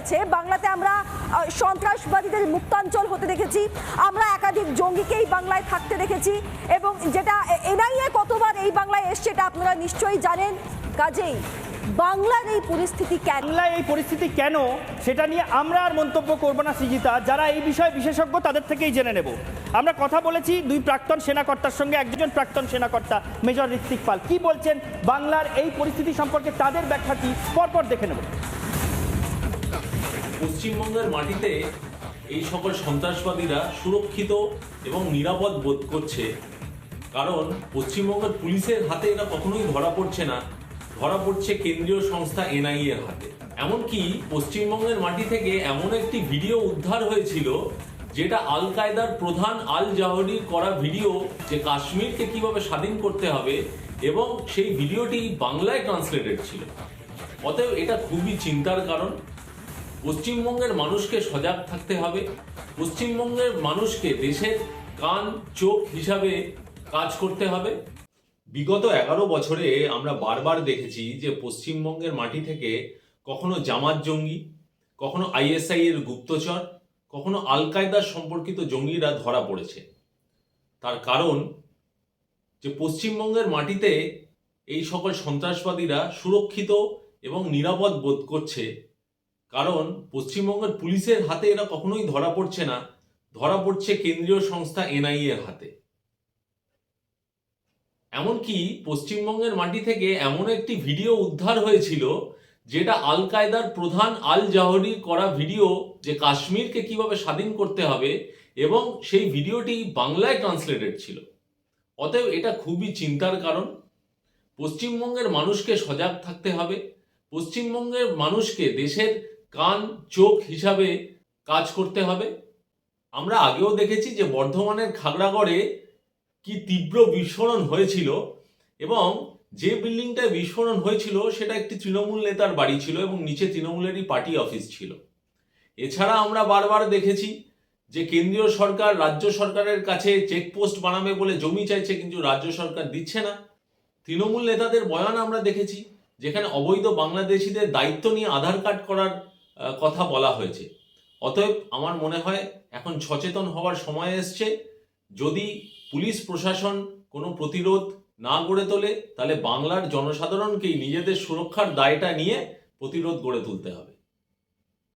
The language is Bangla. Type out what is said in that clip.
হয়েছে বাংলাতে আমরা সন্ত্রাসবাদীদের মুক্তাঞ্চল হতে দেখেছি। আমরা একাধিক জঙ্গিকে এই বাংলায় থাকতে দেখেছি এবং যেটা এনআইএ কতবার এই বাংলায় এসছে এটা আপনারা নিশ্চয়ই জানেন। কাজেই বাংলার এই পরিস্থিতি কেন? বাংলায় এই পরিস্থিতি কেন? সেটা নিয়ে আমরা আর মন্তব্য করব না, সৃজিতা। যারা এই বিষয়ে বিশেষজ্ঞ, তাদের থেকেই জেনে নেব। আমরা কথা বলেছি দুই প্রাক্তন সেনাকর্তার সঙ্গে, একজন প্রাক্তন সেনাকর্তা, মেজর ঋত্বিক পাল। কি বলছেন? বাংলার এই পরিস্থিতি সম্পর্কে তাদের ব্যাখ্যা কি? পরপর দেখে নেব। পশ্চিমবঙ্গের মাটিতে এই সকল সন্ত্রাসবাদীরা সুরক্ষিত এবং নিরাপদ বোধ করছে। কারণ পশ্চিমবঙ্গের পুলিশের হাতে এরা কখনোই ধরা পড়ছে না। ধরা পড়ছে কেন্দ্রীয় সংস্থা এনআইএ এর হাতে। এমনকি পশ্চিমবঙ্গের মাটি থেকে এমন একটি ভিডিও উদ্ধার হয়েছিল, যেটা আল কায়দার প্রধান আল জাহরির করা ভিডিও যে কাশ্মীরকে কীভাবে স্বাধীন করতে হবে এবং সেই ভিডিওটি বাংলায় ট্রান্সলেটেড ছিল। অতএব এটা খুবই চিন্তার কারণ। পশ্চিমবঙ্গের মানুষকে সজাগ থাকতে হবে। পশ্চিমবঙ্গের মানুষকে দেশের কান, চোখ হিসাবে কাজ করতে হবে। বিগত এগারো বছরে আমরা বারবার দেখেছি যে পশ্চিমবঙ্গের মাটি থেকে কখনো জামাত জঙ্গি, কখনো আইএসআই এর গুপ্তচর, কখনো আল কায়দার সম্পর্কিত জঙ্গিরা ধরা পড়েছে। তার কারণ যে পশ্চিমবঙ্গের মাটিতে এই সকল সন্ত্রাসবাদীরা সুরক্ষিত এবং নিরাপদ বোধ করছে কারণ পশ্চিমবঙ্গের পুলিশের হাতে এরা কখনোই ধরা পড়ছে না। ধরা পড়ছে কেন্দ্রীয় সংস্থা এনআইএ এর হাতে। এমনকি পশ্চিমবঙ্গের মাটি থেকে এমন একটি ভিডিও উদ্ধার হয়েছিল, যেটা আল কায়দার প্রধান আল জাহরির করা ভিডিও যে কাশ্মীরকে কীভাবে স্বাধীন করতে হবে এবং সেই ভিডিওটি বাংলায় ট্রান্সলেটেড ছিল। অতএব এটা খুবই চিন্তার কারণ। পশ্চিমবঙ্গের মানুষকে সজাগ থাকতে হবে। পশ্চিমবঙ্গের মানুষকে দেশের কান চোখ হিসাবে কাজ করতে হবে। আমরা আগেও দেখেছি যে বর্ধমানের খাগড়াগড়ে কি তীব্র বিস্ফোরণ হয়েছিল এবং যে বিল্ডিংটায় বিস্ফোরণ হয়েছিল সেটা একটি তৃণমূল নেতার বাড়ি ছিল এবং নিচে তৃণমূলেরই পার্টি অফিস ছিল। এছাড়া আমরা বারবার দেখেছি যে কেন্দ্রীয় সরকার রাজ্য সরকারের কাছে চেকপোস্ট বানাবে বলে জমি চাইছে কিন্তু রাজ্য সরকার দিচ্ছে না। তৃণমূল নেতাদের বয়ান আমরা দেখেছি যেখানে অবৈধ বাংলাদেশিদের দায়িত্ব নিয়ে আধার কার্ড করার কথা বলা হয়েছে। অতএব আমার মনে হয় এখন সচেতন হওয়ার সময় এসছে। যদি পুলিশ প্রশাসন কোনো প্রতিরোধ না গড়ে তোলে, তাহলে বাংলার জনসাধারণকেই নিজেদের সুরক্ষার দায়টা নিয়ে প্রতিরোধ গড়ে তুলতে হবে।